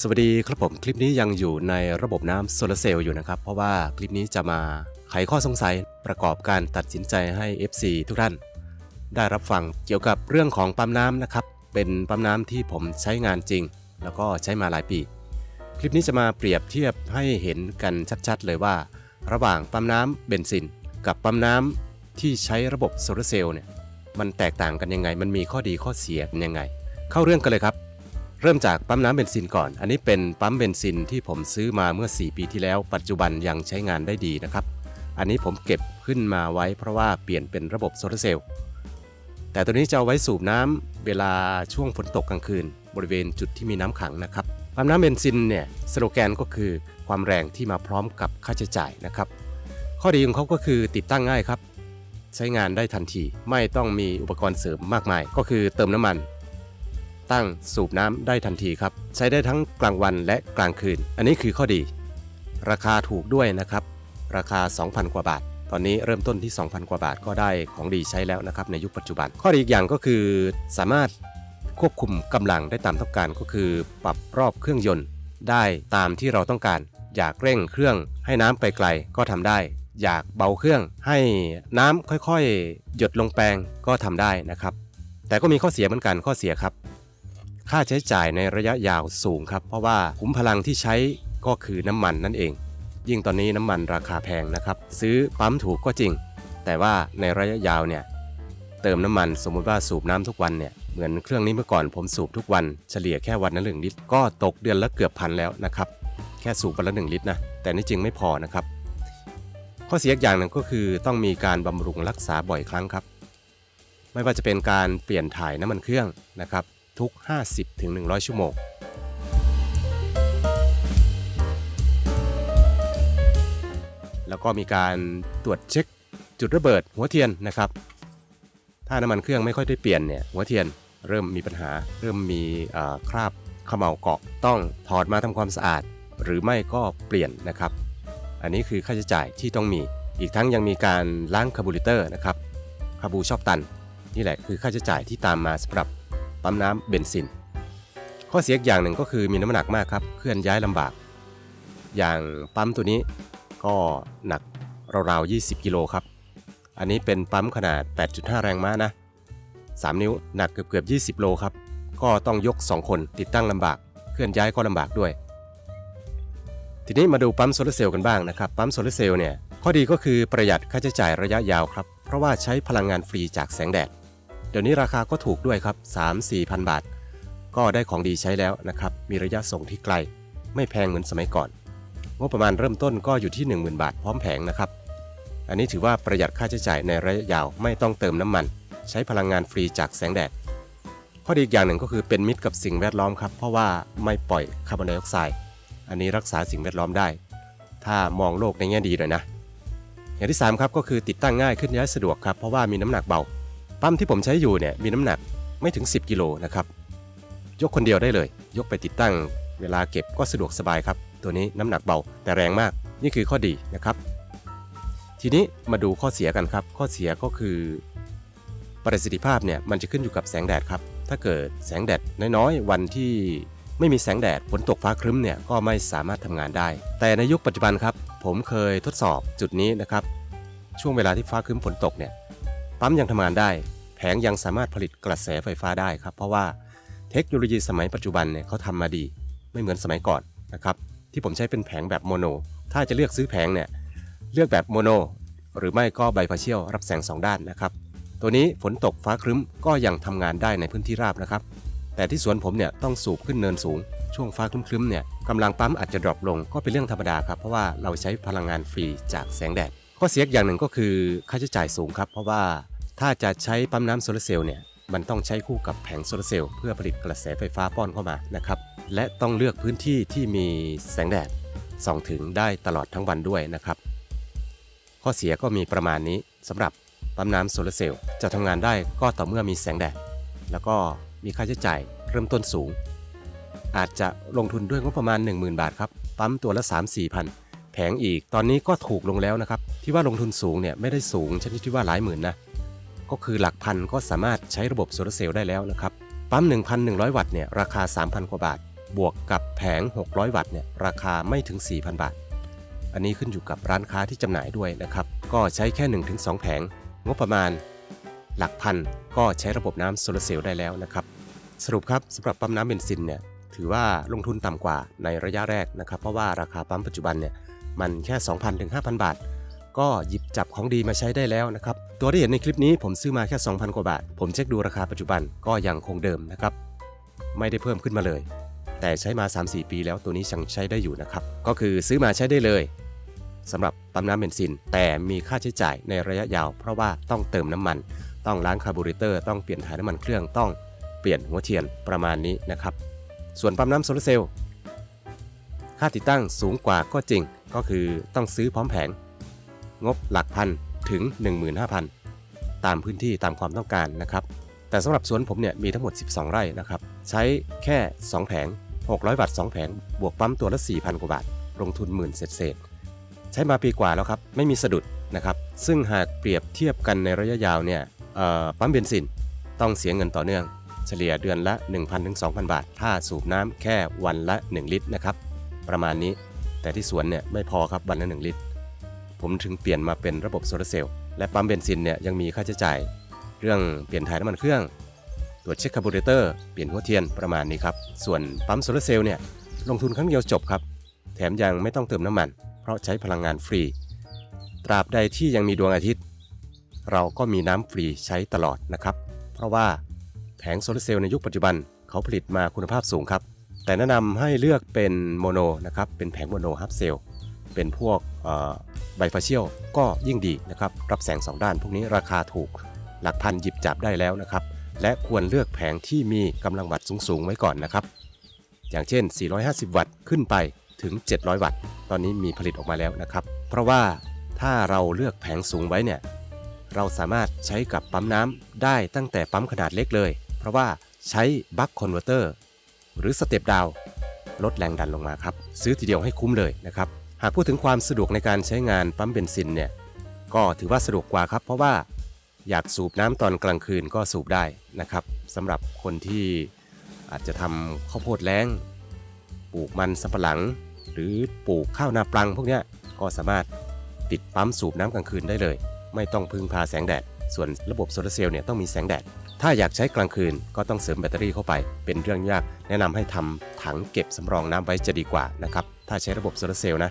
สวัสดีครับผมคลิปนี้ยังอยู่ในระบบน้ำโซลาร์เซลล์อยู่นะครับ เพราะว่าคลิปนี้จะมาไขข้อสงสัยประกอบการตัดสินใจให้ FC ทุกท่าน ได้รับฟังเกี่ยวกับเรื่องของปั๊มน้ำนะครับ เป็นปั๊มน้ำที่ผมใช้งานจริง แล้วก็ใช้มาหลายปี คลิปนี้จะมาเปรียบเทียบให้เห็นกันชัดๆ เลยว่า ระหว่างปั๊มน้ำเบนซิน กับปั๊มน้ำที่ใช้ระบบโซลาร์เซลล์เนี่ยมันแตกต่างกันยังไง มันมีข้อดีข้อเสียเป็นยังไง เข้าเรื่องกันเลยครับ เริ่มจากปั๊มน้ำเบนซินก่อน อันนี้เป็นปั๊มเบนซินที่ผมซื้อมาเมื่อ 4 ปีที่แล้ว ปัจจุบันยังใช้งานได้ดีนะครับ อันนี้ผมเก็บขึ้นมาไว้เพราะว่าเปลี่ยนเป็นระบบโซลาร์เซลล์ แต่ตัวนี้จะเอาไว้สูบน้ำเวลาช่วงฝนตกกลางคืน บริเวณจุดที่มีน้ำขังนะครับ ปั๊มน้ำเบนซินเนี่ยสโลแกนก็คือความแรงที่มาพร้อมกับค่าใช้จ่ายนะครับ ข้อดีของเขาก็คือติดตั้งง่ายครับ ใช้งานได้ทันที ไม่ต้องมีอุปกรณ์เสริมมากมาย ก็คือเติมน้ำมัน ตั้งสูบน้ำได้ทันทีครับ ใช้ได้ทั้งกลางวันและกลางคืน อันนี้คือข้อดี ราคาถูกด้วยนะครับ ราคา 2,000 กว่าบาท ตอนนี้เริ่มต้นที่ 2,000 กว่าบาทก็ได้ของดีใช้แล้วนะครับในยุคปัจจุบัน ข้อดีอีกอย่างก็คือสามารถควบคุมกำลังได้ตามต้องการก็คือปรับรอบเครื่องยนต์ได้ตามที่เราต้องการ อยากเร่งเครื่องให้น้ำไปไกลก็ทำได้ อยากเบาเครื่องให้น้ำค่อยๆ หยดลงแปลงก็ทำได้นะครับ แต่ก็มีข้อเสียเหมือนกันข้อเสียครับ ค่าใช้จ่ายในระยะยาวสูงครับ เพราะว่าขุมพลังที่ใช้ก็คือน้ำมันนั่นเอง ยิ่งตอนนี้น้ำมันราคาแพงนะครับ ซื้อปั๊มถูกก็จริง แต่ว่าในระยะยาวเนี่ยเติมน้ำมันสมมุติว่าสูบน้ำทุกวันเนี่ยเหมือนเครื่องนี้เมื่อก่อนผมสูบทุกวันเฉลี่ยแค่วันละหนึ่งลิตรก็ตกเดือนละเกือบพันแล้วนะครับแค่สูบวันละหนึ่งลิตรนะแต่นี่จริงไม่พอนะครับ ข้อเสียอีกอย่างหนึ่งก็คือต้องมีการบำรุงรักษาบ่อยครั้งครับ ไม่ว่าจะเป็นการเปลี่ยนถ่ายน้ำมันเครื่องนะครับ ทุก 50-100 ชั่วโมง แล้วก็มีการตรวจเช็คจุดระเบิดหัวเทียนนะครับ ถ้าน้ำมันเครื่องไม่ค่อยได้เปลี่ยนเนี่ยหัวเทียนเริ่มมีปัญหา เริ่มมีคราบเขม่าเกาะต้องถอดมาทำความสะอาด หรือไม่ก็เปลี่ยนนะครับ อันนี้คือค่าใช้จ่ายที่ต้องมีอีกทั้งยังมีการล้างคาร์บูเรเตอร์นะครับคาร์บูชอบตัน นี่แหละคือค่าใช้จ่ายที่ตามมาสำหรับ ปั๊มน้ำเบนซิน ข้อเสียอีกอย่างหนึ่งก็คือมีน้ำหนักมากครับ เคลื่อนย้ายลำบาก อย่างปั๊มตัวนี้ก็หนักราวๆ 20 กิโลครับ อันนี้เป็นปั๊มขนาด 8.5 แรงม้านะ 3 นิ้วหนักเกือบๆ20 โลครับ ก็ต้องยก 2 คนติดตั้งลำบาก เคลื่อนย้ายก็ลำบากด้วย ทีนี้มาดูปั๊มโซลาเซลล์กันบ้างนะครับ ปั๊มโซลาเซลล์เนี่ย ข้อดีก็คือประหยัดค่าใช้จ่ายระยะยาวครับ เพราะว่าใช้พลังงานฟรีจากแสงแดด ดี๋ยวนี้ราคาก็ถูกด้วยครับ 3-4พันบาท ก็ได้ของดีใช้แล้วนะครับ มีระยะส่งที่ไกล ไม่แพงเหมือนสมัยก่อน งบประมาณเริ่มต้นก็อยู่ที่ 10,000 บาทพร้อมแผงนะครับ อันนี้ถือว่าประหยัดค่าใช้จ่ายในระยะยาวไม่ต้องเติมน้ำมัน ใช้พลังงานฟรีจากแสงแดด ข้อดีอีกอย่างหนึ่งก็คือเป็นมิตรกับสิ่งแวดล้อมครับ เพราะว่าไม่ปล่อยคาร์บอนไดออกไซด์ อันนี้รักษาสิ่งแวดล้อมได้ ถ้ามองโลกในแง่ดีหน่อยนะ อย่างที่3ครับก็คือติดตั้งง่ายขึ้นย้ายสะดวกครับเพราะว่ามีน้ำหนักเบา ปั๊มที่ผมใช้อยู่เนี่ยมีน้ำหนักไม่ถึง 10 กิโลนะครับ ยกคนเดียวได้เลย ยกไปติดตั้ง เวลาเก็บก็สะดวกสบายครับ ตัวนี้น้ำหนักเบาแต่แรงมากนี่คือข้อดีนะครับ ทีนี้มาดูข้อเสียกันครับ ข้อเสียก็คือ ประสิทธิภาพเนี่ยมันจะขึ้นอยู่กับแสงแดดครับ ถ้าเกิดแสงแดดน้อยๆวันที่ไม่มีแสงแดดฝนตกฟ้าครึ้มเนี่ยก็ไม่สามารถทำงานได้ แต่ในยุคปัจจุบันครับ ผมเคยทดสอบจุดนี้นะครับ ช่วงเวลาที่ฟ้าครึ้มฝนตกเนี่ย ปั๊มยังทำงานได้ แผงยังสามารถผลิตกระแสไฟฟ้าได้ครับ เพราะว่าเทคโนโลยีสมัยปัจจุบันเนี่ยเขาทำมาดี ไม่เหมือนสมัยก่อนนะครับที่ผมใช้เป็นแผงแบบโมโน ถ้าจะเลือกซื้อแผงเนี่ยเลือกแบบโมโน หรือไม่ก็ไบพาเชียลรับแสง 2 ด้านนะครับ ตัวนี้ฝนตกฟ้าครึ้มก็ยังทำงานได้ในพื้นที่ราบนะครับ แต่ที่สวนผมเนี่ยต้องสูบขึ้นเนินสูง ช่วงฟ้าครึ้มๆเนี่ยกำลังปั๊มอาจจะดรอปลงก็เป็นเรื่องธรรมดาครับเพราะว่าเราใช้พลังงานฟรีจากแสงแดดข้อเสียอีกอย่างหนึ่งก็คือค่าใช้จ่ายสูงครับ เพราะว่า ถ้าจะใช้ปั๊มน้ำโซลาร์เซลล์เนี่ยมันต้องใช้คู่กับแผงโซลาร์เซลล์เพื่อผลิตกระแสไฟฟ้าป้อนเข้ามานะครับและต้องเลือกพื้นที่ที่มีแสงแดดส่องถึงได้ตลอดทั้งวันด้วยนะครับ ข้อเสียก็มีประมาณนี้สำหรับปั๊มน้ำโซลาร์เซลล์จะทำงานได้ก็ต่อเมื่อมีแสงแดด แล้วก็มีค่าใช้จ่ายเริ่มต้นสูง อาจจะลงทุนด้วยงบประมาณ 10,000 บาทครับ ปั๊มตัวละ 3-4พันแผงอีกตอนนี้ก็ถูกลงแล้วนะครับ ที่ว่าลงทุนสูงเนี่ยไม่ได้สูงชนิดที่ว่าหลายหมื่นนะ ก็คือหลักพันก็สามารถใช้ระบบโซลาเซลล์ได้แล้วนะครับ ปั๊ม 1,100 วัตต์เนี่ยราคา 3,000 กว่าบาท บวกกับแผง 600 วัตต์เนี่ยราคาไม่ถึง 4,000 บาท อันนี้ขึ้นอยู่กับร้านค้าที่จำหน่ายด้วยนะครับ ก็ใช้แค่ 1-2 แผง งบประมาณ หลักพันก็ใช้ระบบน้ำโซลาเซลล์ได้แล้วนะครับ สรุปครับสำหรับปั๊มน้ำเบนซินเนี่ยถือว่าลงทุนต่ำกว่าในระยะแรกนะครับ เพราะว่าราคาปั๊มปัจจุบันเนี่ยมันแค่ 2,000ถึง5,000 บาท ก็หยิบจับของดีมาใช้ได้แล้วนะครับ ตัวที่เห็นในคลิปนี้ผมซื้อมาแค่ 2,000 กว่าบาท ผมเช็คดูราคาปัจจุบันก็ยังคงเดิมนะครับ ไม่ได้เพิ่มขึ้นมาเลย แต่ใช้มา 3-4 ปีแล้วตัวนี้ยังใช้ได้อยู่นะครับ ก็คือซื้อมาใช้ได้เลยสำหรับปั๊มน้ำเบนซิน แต่มีค่าใช้จ่ายในระยะยาว เพราะว่าต้องเติมน้ำมัน ต้องล้างคาร์บูเรเตอร์ ต้องเปลี่ยนถ่ายน้ำมันเครื่อง ต้องเปลี่ยนหัวเทียนประมาณนี้นะครับ ส่วนปั๊มน้ำโซลาร์เซลล์ค่าติดตั้งสูงกว่าก็จริง ก็คือต้องซื้อพร้อมแผง งบหลักพันถึง 15,000 ตามพื้นที่ตามความต้องการนะครับ แต่สำหรับสวนผมเนี่ยมีทั้งหมด 12 ไร่นะครับ ใช้แค่ 2 แผง 600 วัตต์2แผง บวกปั๊มตัวละ 4,000 กว่าบาท ลงทุนหมื่นเศษๆใช้มาปีกว่าแล้วครับ ไม่มีสะดุดนะครับ ซึ่งหากเปรียบเทียบกันในระยะยาวเนี่ยปั๊มเบนซินต้องเสียเงินต่อเนื่อง เฉลี่ยเดือนละ 1,000ถึง2,000 บาท ถ้าสูบน้ำแค่วันละ 1 ลิตรนะครับ ประมาณนี้ แต่ที่สวนเนี่ยไม่พอครับวันละ 1 ลิตร ผมถึงเปลี่ยนมาเป็นระบบโซลาร์เซลล์และปั๊มเบนซินเนี่ยยังมีค่าใช้จ่าย เรื่องเปลี่ยนถ่ายน้ำมันเครื่อง ตรวจเช็คคาร์บูเรเตอร์เปลี่ยนหัวเทียนประมาณนี้ครับ ส่วนปั๊มโซลาร์เซลล์เนี่ยลงทุนครั้งเดียวจบครับ แถมยังไม่ต้องเติมน้ำมัน เพราะใช้พลังงานฟรี ตราบใดที่ยังมีดวงอาทิตย์ เราก็มีน้ำฟรีใช้ตลอดนะครับ เพราะว่าแผงโซลาร์เซลล์ในยุคปัจจุบันเขาผลิตมาคุณภาพสูงครับแต่แนะนำให้เลือกเป็นโมโนนะครับเป็นแผงโมโนฮับเซลล์ เป็นพวกไบฟาเชียลก็ยิ่งดีนะครับ รับแสง 2 ด้านพวกนี้ราคาถูก หลักพันหยิบจับได้แล้วนะครับ และควรเลือกแผงที่มีกำลังวัตต์สูง ๆ ไว้ก่อนนะครับ อย่างเช่น 450 วัตต์ขึ้นไปถึง 700 วัตต์ ตอนนี้มีผลิตออกมาแล้วนะครับ เพราะว่าถ้าเราเลือกแผงสูงไว้เนี่ย เราสามารถใช้กับปั๊มน้ำได้ตั้งแต่ปั๊มขนาดเล็กเลย เพราะว่าใช้บัคคอนเวอร์เตอร์หรือสเต็ปดาวลดแรงดันลงมาครับ ซื้อทีเดียวให้คุ้มเลยนะครับ หากพูดถึงความสะดวกในการใช้งานปั๊มเบนซินเนี่ยก็ถือว่าสะดวกกว่าครับ เพราะว่าอยากสูบน้ำตอนกลางคืนก็สูบได้นะครับสำหรับคนที่อาจจะทำข้าวโพดแล้ง ปลูกมันสำปะหลัง หรือปลูกข้าวนาปลังพวกนี้ก็สามารถติดปั๊มสูบน้ำกลางคืนได้เลย ไม่ต้องพึ่งพาแสงแดด ส่วนระบบโซลาเซลล์เนี่ยต้องมีแสงแดด ถ้าอยากใช้กลางคืนก็ต้องเสริมแบตเตอรี่เข้าไป เป็นเรื่องยาก แนะนำให้ทำถังเก็บสำรองน้ำไว้จะดีกว่านะครับ ถ้าใช้ระบบโซลาเซลล์นะ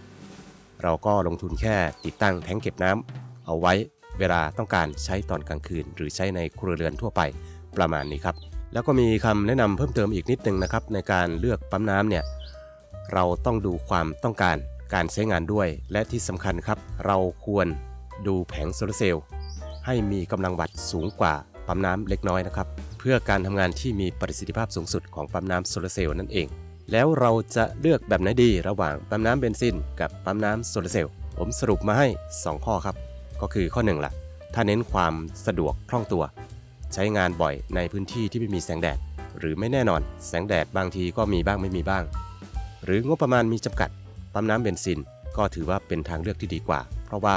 เราก็ลงทุนแค่ติดตั้งแทงเก็บน้ำเอาไว้เวลาต้องการใช้ตอนกลางคืน หรือใช้ในครัวเรือนทั่วไปประมาณนี้ครับแล้วก็มีคำแนะนำเพิ่มเติมอีกนิดนึงนะครับในการเลือกปั๊มน้ำเนี่ยเราต้องดูความต้องการการใช้งานด้วย และที่สำคัญครับ เราควรดูแผงโซลาร์เซลล์ให้มีกำลังวัตต์สูงกว่าปั๊มน้ำเล็กน้อยนะครับ เพื่อการทำงานที่มีประสิทธิภาพสูงสุดของปั๊มน้ำโซลาร์เซลล์นั่นเอง แล้วเราจะเลือกแบบไหนดีระหว่างปั๊มน้ำเบนซินกับปั๊มน้ำโซลาเซลล์ผมสรุปมาให้ 2 ข้อครับ ก็คือข้อ1ล่ะ ถ้าเน้นความสะดวกคล่องตัว ใช้งานบ่อยในพื้นที่ที่ไม่มีแสงแดด หรือไม่แน่นอน แสงแดดบางทีก็มีบ้างไม่มีบ้าง หรืองบประมาณมีจำกัด ปั๊มน้ำเบนซิน ก็ถือว่าเป็นทางเลือกที่ดีกว่า เพราะว่า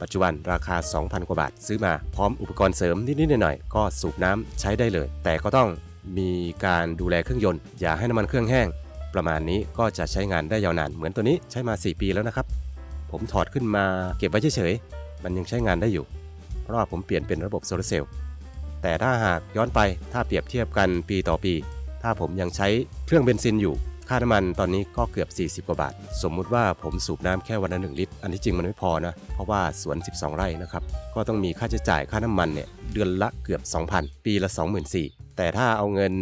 ปัจจุบันราคา 2,000 กว่าบาทซื้อมาพร้อมอุปกรณ์เสริมนิดๆหน่อยๆก็สูบน้ำใช้ได้เลย แต่ก็ต้อง มีการดูแลเครื่องยนต์ อย่าให้น้ำมันเครื่องแห้ง ประมาณนี้ก็จะใช้งานได้ยาวนานเหมือนตัวนี้ใช้มา 4 ปีแล้วนะครับ ผมถอดขึ้นมาเก็บไว้เฉยๆมันยังใช้งานได้อยู่ เพราะว่าผมเปลี่ยนเป็นระบบโซลาร์เซลล์แต่ถ้าหากย้อนไปถ้าเปรียบเทียบกันปีต่อปี ถ้าผมยังใช้เครื่องเบนซินอยู่ ค่าน้ำมันตอนนี้ก็เกือบ 40 กว่าบาท สมมุติว่าผมสูบน้ำแค่วันละ1ลิตร อันที่จริงมันไม่พอนะ เพราะว่าสวน 12 ไร่นะครับ ก็ต้องมีค่าใช้จ่ายค่าน้ำมันเนี่ยเดือนละเกือบ 2,000 ปีละ 24,000 แต่ถ้าเอาเงิน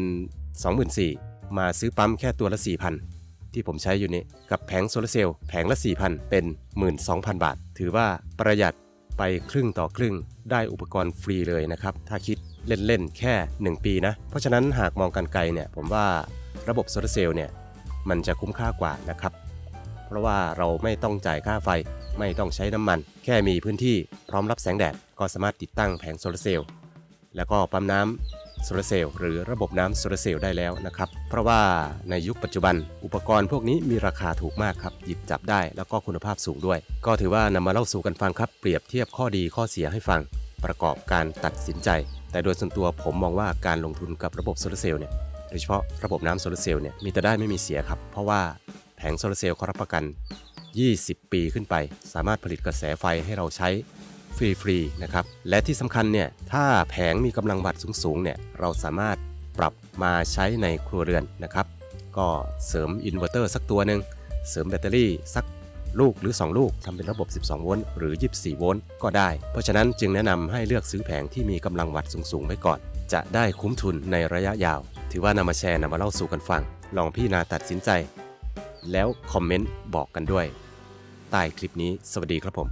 24,000มาซื้อปั๊มแค่ตัวละ 4,000 ที่ผมใช้อยู่นี้กับแผงโซลาร์เซลล์แผงละ 4,000 เป็น 12,000 บาท ถือว่าประหยัดไปครึ่งต่อครึ่งได้อุปกรณ์ฟรีเลยนะครับ ถ้าคิดเล่นๆ แค่ 1 ปีนะ เพราะฉะนั้นหากมองกันไกลเนี่ยผมว่าระบบโซลาร์เซลล์เนี่ยมันจะคุ้มค่ากว่านะครับ เพราะว่าเราไม่ต้องจ่ายค่าไฟไม่ต้องใช้น้ำมัน แค่มีพื้นที่พร้อมรับแสงแดด ก็สามารถติดตั้งแผงโซลาร์เซลล์แล้วก็ปั๊มน้ำ โซลาร์เซลล์หรือระบบน้ำโซลาร์เซลล์ได้แล้วนะครับ เพราะว่าในยุคปัจจุบัน อุปกรณ์พวกนี้มีราคาถูกมากครับ หยิบจับได้แล้วก็คุณภาพสูงด้วย ก็ถือว่านำมาเล่าสู่กันฟังครับ เปรียบเทียบข้อดีข้อเสียให้ฟัง ประกอบการตัดสินใจ แต่โดยส่วนตัวผมมองว่าการลงทุนกับระบบโซลาร์เซลล์เนี่ยโดยเฉพาะระบบน้ำโซลาร์เซลล์เนี่ยมีแต่ได้ไม่มีเสียครับ เพราะว่าแผงโซลาร์เซลล์เขารับประกัน 20 ปีขึ้นไป สามารถผลิตกระแสไฟให้เราใช้ ฟรีๆนะครับ และที่สำคัญเนี่ยถ้าแผงมีกำลังวัตต์สูงๆเนี่ยเราสามารถปรับมาใช้ในครัวเรือนนะครับ ก็เสริมอินเวอร์เตอร์สักตัวหนึ่งเสริมแบตเตอรี่สักลูกหรือ 2 ลูกทำเป็นระบบ 12 โวลต์หรือ 24 โวลต์ก็ได้ เพราะฉะนั้นจึงแนะนำให้เลือกซื้อแผงที่มีกำลังวัตต์สูงๆไว้ก่อน จะได้คุ้มทุนในระยะยาว ถือว่านำมาแชร์นำมาเล่าสู่กันฟัง ลองพี่นาตัดสินใจ แล้วคอมเมนต์บอกกันด้วย ใต้คลิปนี้สวัสดีครับผม